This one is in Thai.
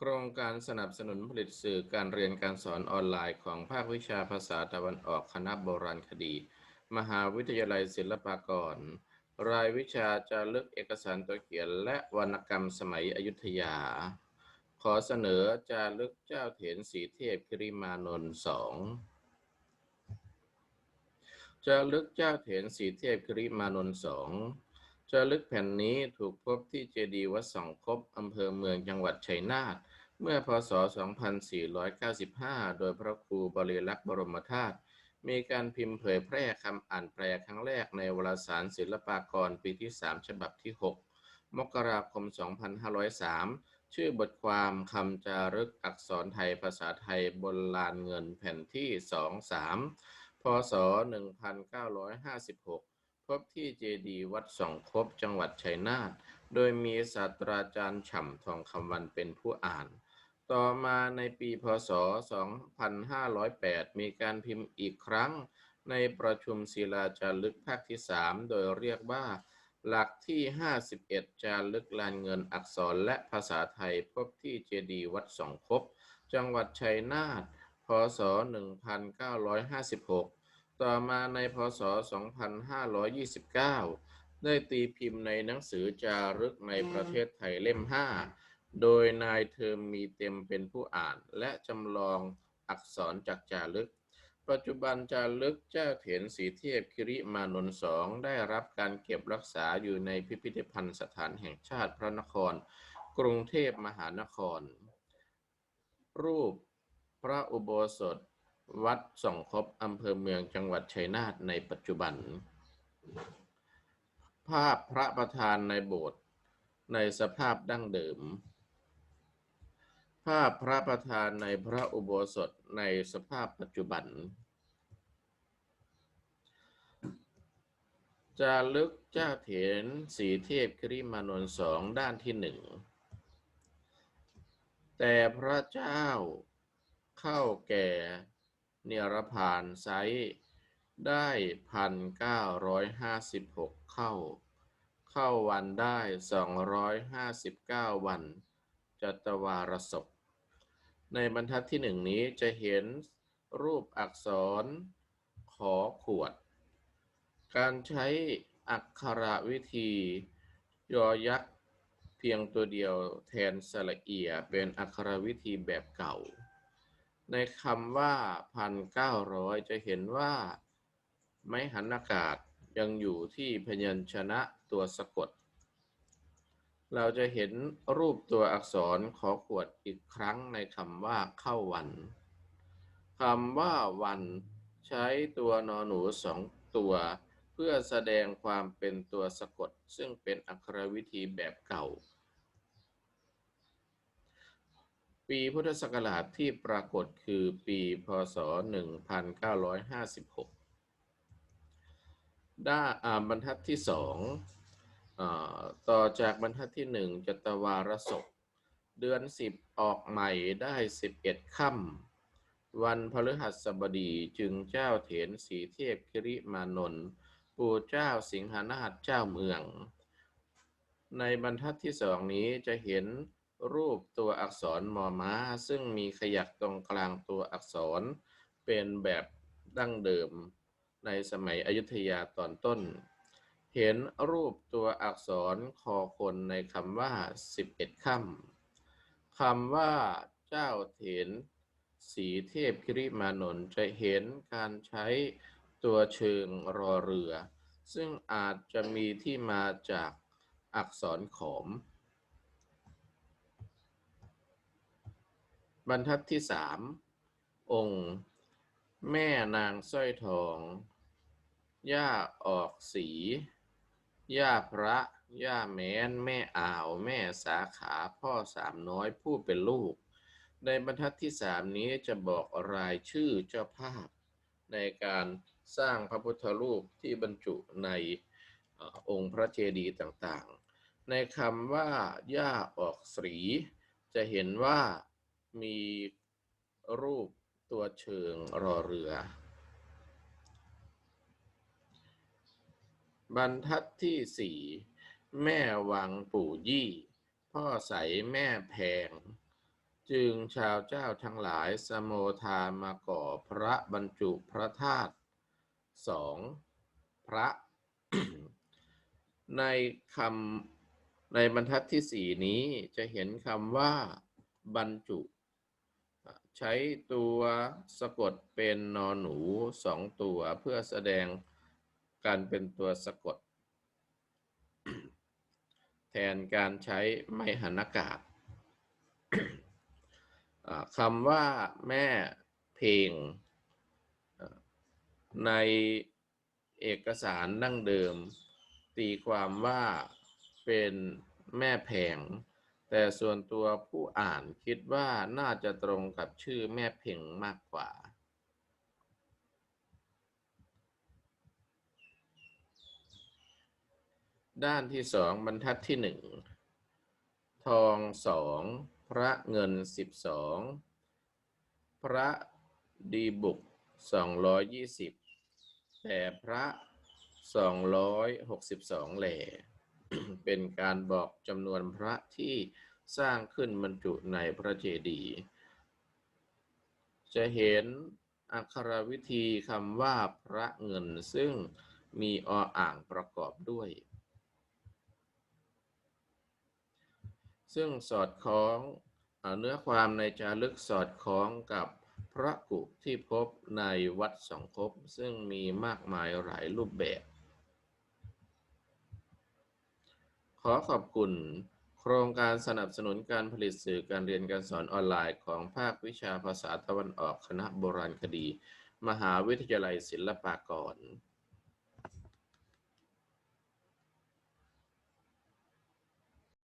โครงการสนับสนุนผลิตสื่อการเรียนการสอนออนไลน์ของภาควิชาภาษาตะวันออกคณะโบราณคดี มหาวิทยาลัยศิลปากร รายวิชาจารึกเอกสารตัวเขียนและวรรณกรรมสมัยอยุธยา ขอเสนอจารึกเจ้าเถนสีเทพกิริมานนท์สองจารึกเจ้าเถนสีเทพกิริมานนท์สอง จารึกแผ่นนี้ถูกพบที่เจดีย์วัดสองคบอำเภอเมืองจังหวัดชัยนาท เมื่อพศ 2495 โดยพระครูบริลักษ์บรมธาตุ มีการพิมพ์เผยแพร่คำอ่านแปลครั้งแรกในวารสารศิลปากรปีที่ 3 ฉบับที่ 6 มกราคม 2503 ชื่อบทความคำจารึกอักษรไทยภาษาไทยบนลานเงินแผ่นที่ 2-3 พศ 1956 พบที่เจดีย์วัดสองคบจังหวัดชัยนาท โดยมีศาสตราจารย์ฉ่ำทองคำวันเป็นผู้อ่าน ต่อมาในปีพศ 2508 มีการพิมพ์อีกครั้ง ในประชุมศิลาจารึกภาคที่ 3 โดยเรียกว่า หลักที่ 51 จารึกลานเงินอักษรและภาษาไทยพบที่เจดีย์วัดสองคบ จังหวัดชัยนาท พศ 1956 ต่อมาในพศ 2529 ได้ตีพิมพ์ในหนังสือจารึกในประเทศไทยเล่ม 5 โดยนายเทอมมีเต็มเป็นผู้อ่าน และจำลองอักษรจากจารึก ปัจจุบันจารึกเจ้าเถนสีเทพคิริมานนท์สองได้รับการเก็บรักษาอยู่ในพิพิธภัณฑ์สถานแห่งชาติพระนคร กรุงเทพมหานคร รูปพระอุโบสถ วัดส่องคบอำเภอเมืองจังหวัดชัยนาทในปัจจุบัน ภาพพระประธานในโบสถ์ในสภาพดั้งเดิม ภาพพระประธานในพระอุโบสถในสภาพปัจจุบัน จารึกเจ้าเถนสีเทพคริมานนท์สองด้านที่หนึ่ง แต่พระเจ้าเข้าแก่ เนรพานไซส์ได้พันเก้าร้อยห้าสิบหกเข้า เข้าวันได้สองร้อยห้าสิบเก้าวันจัตวารศพในบรรทัดที่หนึ่งนี้จะเห็นรูปอักษรขอขวด การใช้อักขระวิธี ยอยักษ์เพียงตัวเดียวแทนสระเอียเป็นอักขระวิธีแบบเก่า ในคำว่าพันเก้าร้อยจะเห็นว่า ไม้หันอากาศยังอยู่ที่พยัญชนะตัวสะกด เราจะเห็นรูปตัวอักษรขอขวดอีกครั้งในคำว่าเข้าวันคำว่าวันใช้ตัวนอหนูสองตัว เพื่อแสดงความเป็นตัวสะกด ซึ่งเป็นอักขรวิธีแบบเก่า ปีพุทธศักราชที่ปรากฏคือปีพศ 1956 ด้านบรรทัดที่สองอต่อจากบรรทัดที่หนึ่งจตวารศพเดือนสิบออกใหม่ได้สิบเอ็ดค่ำวันพฤหัสบดีจึงเจ้าเถนสีเทพคิริมานนท์ปู่เจ้าสิงหานาถเจ้าเมือง ในบรรทัดที่สองนี้จะเห็น รูปตัวอักษรมอม้า ซึ่งมีขยักตรงกลางตัวอักษร เป็นแบบดั้งเดิมในสมัยอยุธยาตอนต้น เห็นรูปตัวอักษรคอคนในคำว่า 11ค่ำคำว่าเจ้าเถนสีเทพคิริมานนท์จะเห็นการใช้ตัวเชิงรอเรือ ซึ่งอาจจะมีที่มาจากอักษรขอม บรรทัดที่สามองค์แม่นางสร้อยทอง ย่าออกสี ย่าพระ ย่าแม้น แม่อ่าว แม่สาขาพ่อสามน้อยผู้เป็นลูก ในบรรทัดที่สามนี้จะบอกรายชื่อเจ้าภาพ ในการสร้างพระพุทธรูปที่บรรจุในออองค์พระเจดีย์ต่างๆ ในคำว่า ย่าออกสี จะเห็นว่า มีรูปตัวเชิงรอเรือ บรรทัดที่สี่แม่วังปู่ยี่ พ่อใสแม่แพง จึงชาวเจ้าทั้งหลายสโมทามาก่อพระบรรจุพระธาตุสองพระ ในคำในบรรทัดที่สี่นี้จะเห็นคำว่า บรรจุ ใช้ตัวสะกดเป็นนอนหนูสองตัวเพื่อแสดงการเป็นตัวสะกด แทนการใช้ไม่หันอากาศคำว่าแม่เพลง ในเอกสารดั้งเดิม ตีความว่าเป็นแม่แผง แต่ส่วนตัวผู้อ่านคิดว่าน่าจะตรงกับชื่อแม่เพ่งมากกว่า ด้านที่สองบรรทัดที่หนึ่งทองสองพระเงินสิบสองพระดีบุกสองร้อยยี่สิบแต่พระสองร้อยหกสิบสองแหล่ เป็นการบอกจำนวนพระที่สร้างขึ้นบรรจุในพระเจดีย์จะเห็นอักขรวิธีคำว่าพระเงินซึ่งมีออ่างประกอบด้วย ซึ่งสอดคล้องเอเนื้อความในจารึกสอดคล้องกับพระกุที่พบในวัดสองคบ ซึ่งมีมากมายหลายรูปแบบ ขอขอบคุณ โครงการสนับสนุนการผลิตสื่อการเรียนการสอนออนไลน์ของภาควิชาภาษาตะวันออกคณะโบราณคดี มหาวิทยาลัยศิลปากร